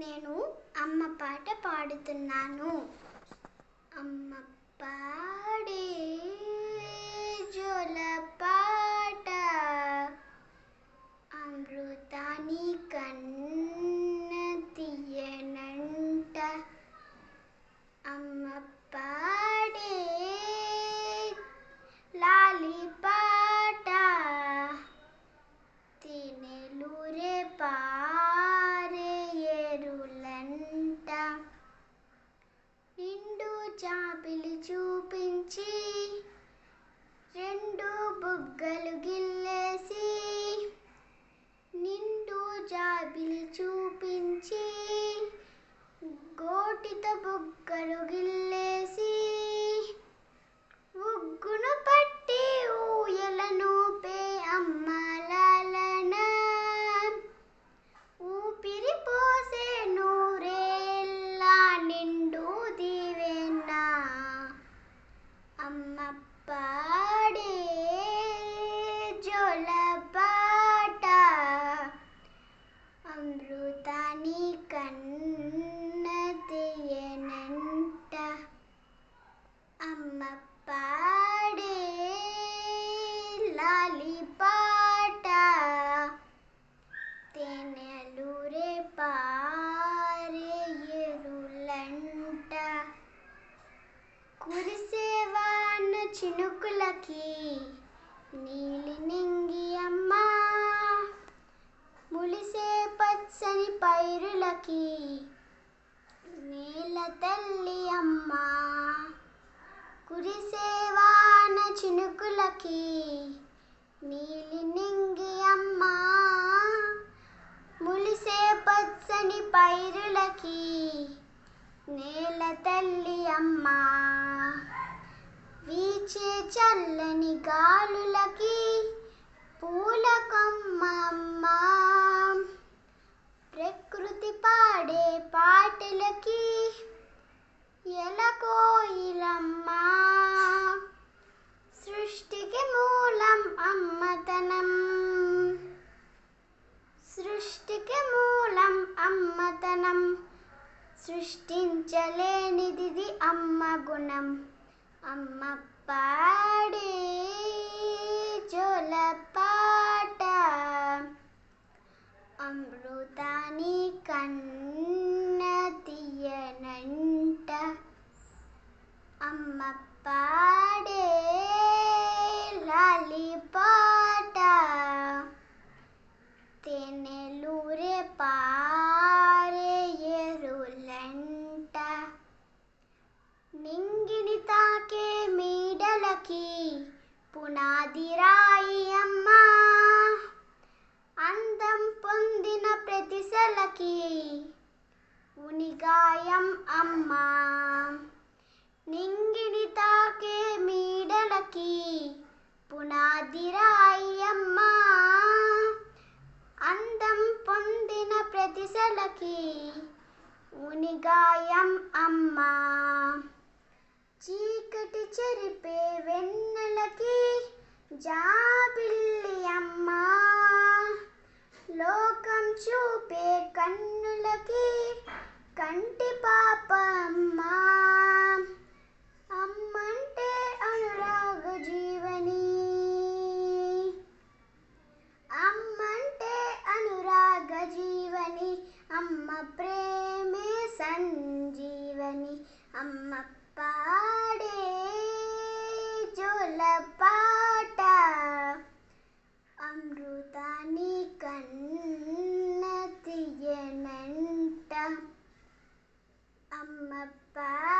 నేను అమ్మ పాట పాడుతున్నాను. అమ్మ పాడే జోల పాట అమృతాని కన్న తీయనంట అమ్మ పాడే లాలి పాట తినెలురే పారే ఏరులంట జాబిలి చూపించి రెండు బుగ్గలు గిల్లేసి నిండు జాబిలి చూపించి గోటితో బుగ్గలు గిల్లేసి చినుకులకి నీలి నింగి అమ్మ. ములిసే పచ్చని పైరులకి నీల తల్లి అమ్మా. కురిసేవాన చినుకులకి నీలి నింగి అమ్మ. ములిసే పచ్చని పైరులకి నేల తల్లి అమ్మా. వీచే చల్లని గాలులకి పూల కొమ్మమ్మ ప్రకృతి పాడే పాటలకి ఎలకోయిలమ్మ సృష్టికి మూలం అమ్మతనం. సృష్టికి మూలం అమ్మతనం. సృష్టించలేనిది అమ్మ గుణం. అమ్మ పాడే జోల పాట అమృతాని కన్న తీయనంట అమ్మ పాడే నాదిరాయి అమ్మా. అందం పొందిన ప్రతి సెలకి ఉనిగాయం అమ్మా. నింగిని తాకే మీడలకి పునాదిరాయి అమ్మా. అందం పొందిన ప్రతి సెలకి ఉనిగాయం అమ్మా. జాబిల్లి అమ్మా లోకం చూపే కన్నులకి కంటి పాప అమ్మ అమ్మంటే అనురాగ జీవని. అమ్మంటే అనురాగ జీవని అమ్మ ప్రేమే సంజీవని. అమ్మ పాడే జోల పా తీయనంట అమ్మ పాడే